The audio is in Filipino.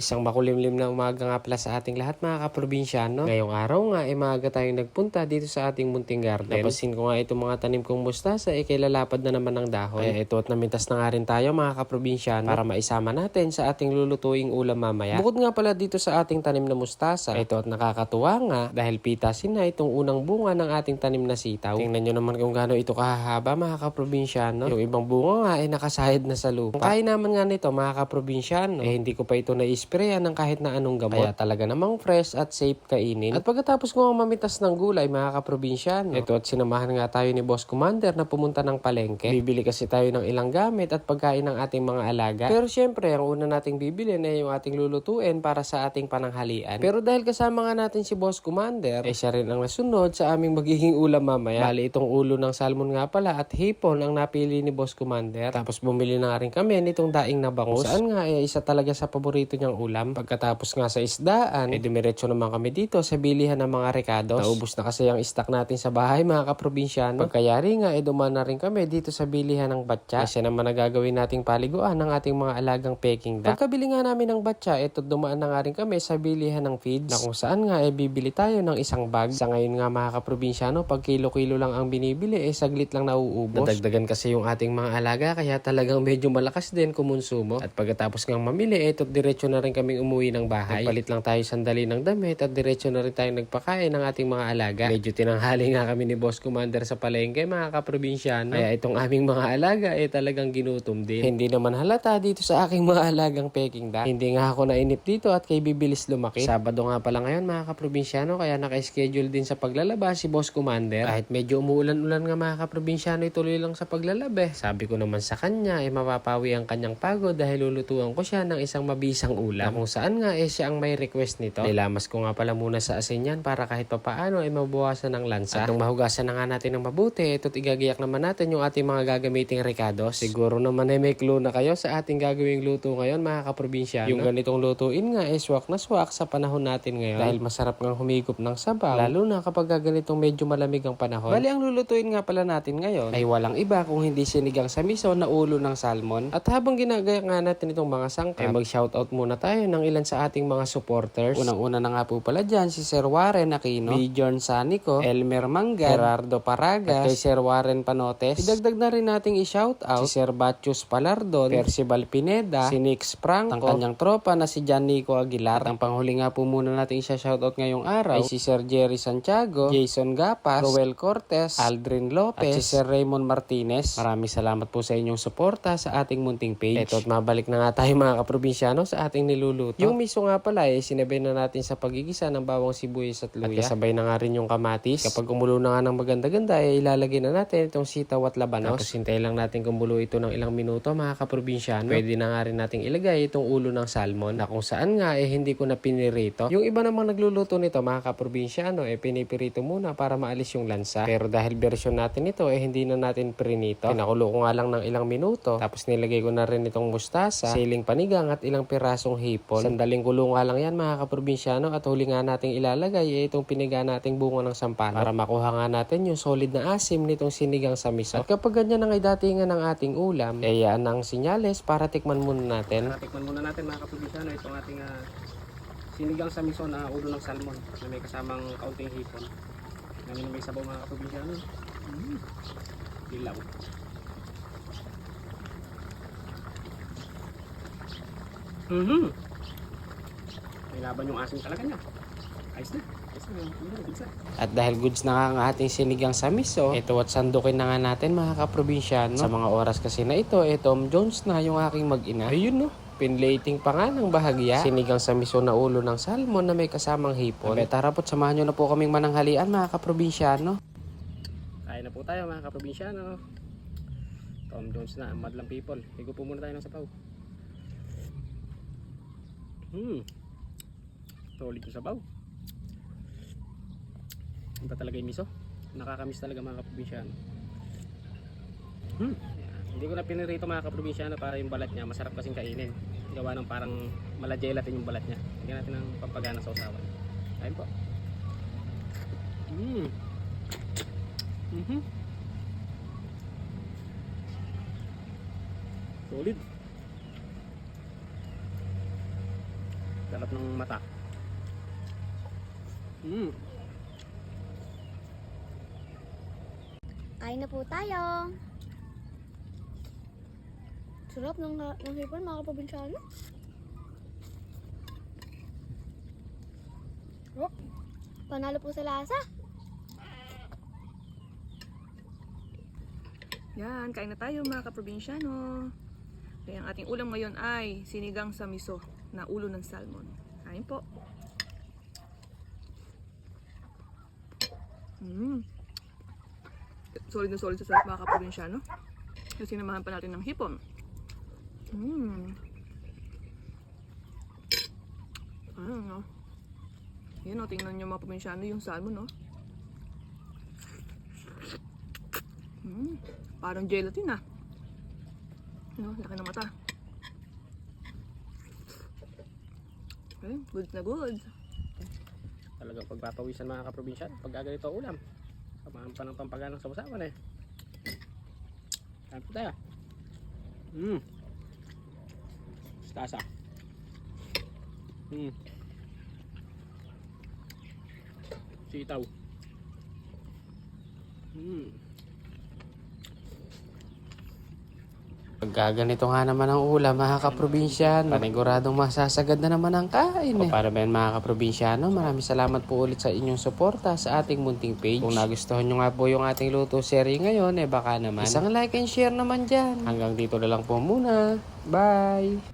Isang makulimlim na umaga nga pala sa ating lahat mga kaprobinsyano. Ngayong araw nga ay maaga tayong nagpunta dito sa ating munting garden. Napasin ko nga itong mga tanim kong mustasa ay kailalapad na naman ng dahon. Kaya ito at namintas na nga rin tayo mga kaprobinsyano para maisama natin sa ating lulutuing ulam mamaya. Bukod nga pala dito sa ating tanim na mustasa, ito at nakakatuwa nga dahil pitasin na itong unang bunga ng ating tanim na sitaw. Tingnan nyo naman kung gaano ito kahahaba mga kaprobinsyano. Yung ibang bunga nga ay nakasahid na sa lupa. Kaya naman nga nito mga kaprobinsyano, eh hindi ko pa ito na-sprayan ng kahit na anong gamot. Kaya talaga namang fresh at safe kainin. At pagkatapos ko mamitas ng gulay mga kaprobinsyano, ito at sinamahan nga tayo ni Boss Commander na pumunta ng palengke. Bibili kasi tayo ng ilang gamit at pagkain ng ating mga alaga. Pero syempre, ang una nating bibilin ay yung ating lulutuin para sa ating pananghalian. Pero dahil kasama nga natin si Boss Commander, eh siya rin ang nasunod sa aming magiging ulam mamaya. Bali itong ulo ng salmon nga pala at hipon ang napili ni Boss Commander. Tapos bumili na rin kami nitong daing na bangus. Saan nga eh, isa talaga sa paborito niyang ulam. Pagkatapos nga sa isdaan, eh dumiretso naman kami dito sa bilihan ng mga recados. Naubos na kasi ang stock natin sa bahay mga kaprobinsyano. Pagkayari nga eh dumaan na rin kami dito sa bilihan ng batya. Kasi naman nagagawin nating paliguan ng ating mga alagang peking duck. Pagkabili nga namin ng batya, ito dumaan na nga rin kami sa bilihan ng feeds na kung saan nga eh bibili tayo ng isang bag. Sa ngayon nga mga kaprobinsyano, pag kilo-kilo lang ang binibili eh saglit lang nauubos. Nadagdagan kasi yung ating mga alaga kaya talagang medyo malakas din kumonsumo. At pagkatapos nga mamili, eto diretso na rin kaming umuwi ng bahay. Nagpalit lang tayo sandali ng damit at diretso na rin tayo nagpakain ng ating mga alaga. Medyo tinanghali nga kami ni Boss Commander sa palengke mga kaprobinsyano. Kaya itong aming mga alaga eh talagang ginutom din. Hindi naman halata dito sa aking mga alagang peking duck. Hindi nga ako nainip dito at kay bibilis lumaki. Sabado nga pala ngayon mga kaprobinsyano kaya naka-schedule din sa paglalaba si Boss Commander. Kahit medyo umuulan-ulan nga mga kaprobinsyano ituloy lang sa paglalabe. Sabi ko naman sa kanya ay mapapawi ang kanyang pagod dahil lulutuan ko siya ng isang mabisang ulam. Na kung saan nga eh siya ang may request nito. Nilamas ko nga pala muna sa asin yan para kahit papaano ay mabawasan ng lansa. At nung mahugasan na nga natin ng mabuti, ito't igagayak naman natin yung ating mga gagamiting recados. Siguro naman ay may clue na kayo sa ating gagawing luto ngayon mga kaprobinsyano. Yung ganitong lutuin nga ay swak na swak sa panahon natin ngayon. Dahil masarap nga humigop ng sabaw. Lalo na kapag ganitong medyo malamig ang panahon. Bali ang lulutuin nga pala natin ngayon ay walang iba kung hindi sinigang sa miso na ulo ng salmon. At habang ginagaya nga natin itong mga sangkap, ay mag-shoutout muna tayo ng ilan sa ating mga supporters. Unang-una na nga po pala dyan si Sir Warren Aquino, Bjorn Sanico, Elmer Manggan, Gerardo Paraga, at kay Sir Warren Panotes. Idagdag na rin nating i-shoutout si Sir Batius Palardon, Percival Pineda, si Nix Franco, ang kanyang tropa na si John Nico Aguilar. At ang panghuli nga po muna nating siya-shoutout ngayong araw ay si Sir Jerry Santiago, Jason Gapas, Roel Cortez, Aldrin Lopez, at si Sir Raymond Martinez. Maraming salamat po sa inyong suporta sa ating munting page. Ito at mabalik na nga tayo mga kaprobinsyano sa ating niluluto. Yung miso nga pala eh, sinabay na natin sa pagigisa ng bawang sibuyas at luya. At kasabay na nga rin yung kamatis. Kapag kumulo na nga ng maganda-ganda, eh, ilalagay na natin itong sitaw at labanos. Tapos hintay lang natin kumulo ito ng ilang minuto mga kaprobinsyano. Pwede na nga rin nating ilagay itong ulo ng salmon na kung saan nga eh hindi ko na pinirito. Yung iba namang nagluluto nito mga kaprobinsyano eh pinipirito muna para maalis yung lansa. Pero dahil version natin ito eh hindi na natin prinito. Pinakulo ko nga lang ng ilang minuto. Tapos nilagay ko na rin itong mustasa, siling panigang at ilang pirasong hipon. Sandaling nga lang yan mga kaprobinsyano at huli nga nating ilalagay eh itong piniga nating bunga ng sampalok para makuha nga natin yung solid na asim nitong sinigang sa miso. At kapag ganyan ang idatingan ng ating ulam, eh yan ang sinyales para tikman muna natin. Tikman muna natin mga kaprobinsano itong ating ah, sinigang sa miso na ulo ng salmon na may kasamang kaunting hipon. Ngayon na may sabaw mga kaprobinsano. Mm. Dilaw. Mhm. May laban yung asin talaga niya. Ayos na. Ayos na. Ayos na. Ayos na. At dahil goods na nga ang ating sinigang sa miso, ito at sandukin na nga natin mga kaprobinsyano. Sa mga oras kasi na ito, eh Tom Jones na yung aking mag-ina. Ayun no, pinlating pa nga ng bahagya. Sinigang sa miso na ulo ng salmon na may kasamang hipon. Abe, tara po't samahan nyo na po kaming mananghalian mga kaprobinsyano. Kain na po tayo mga kaprobinsyano. Tom Jones na, madlang people. Higo po muna tayo ng sabaw. Hmm. Solid yung sabaw. Iba talaga yung miso. Nakakamiss talaga mga kaprobinsyano. Hmm. Hindi ko na pinirito mga kaprobinsyano para yung balat niya masarap kasing kainin. Gawa ng parang malagelatin yung balat niya. Lagyan natin ng pampagana sa usawan. Kain po. Hmm. Mhm. Solid. Sarap ng mata. Mm. Kain na po tayo. Sarap ng, ng hipon mga kaprobinsyano. Oh, panalo po sa lasa. Yan, kain na tayo mga kaprobinsyano. Kaya ang ating ulam ngayon ay sinigang sa miso na ulo ng salmon. Kain po. Mm. Solid na solid sa sarap mga kaprobinsyano. Kasi sinamahan pa natin ng hipon. Mm. Ayun, no? Yan, o, tingnan nyo mga probinsyano yung salmon, no? Mm. Parang gelatin ah. No, laki ng mata. Okay, good na good. Talagang pagpapawisan mga kaprobinsyan. Pag ganito ulam. Samahan pa ng pampaganang sa usapan eh. Kain po tayo. Mm. Stasa. Mm. Sitaw. Mm. Pagka ganito nga naman ang ulam, mga kaprobinsyano, paniguradong masasagad na naman ang kain. Eh. O para ba yan, mga kaprobinsyano, maraming salamat po ulit sa inyong suporta sa ating munting page. Kung nagustuhan nyo nga po yung ating luto series ngayon, eh baka naman isang like and share naman dyan. Hanggang dito na lang po muna. Bye!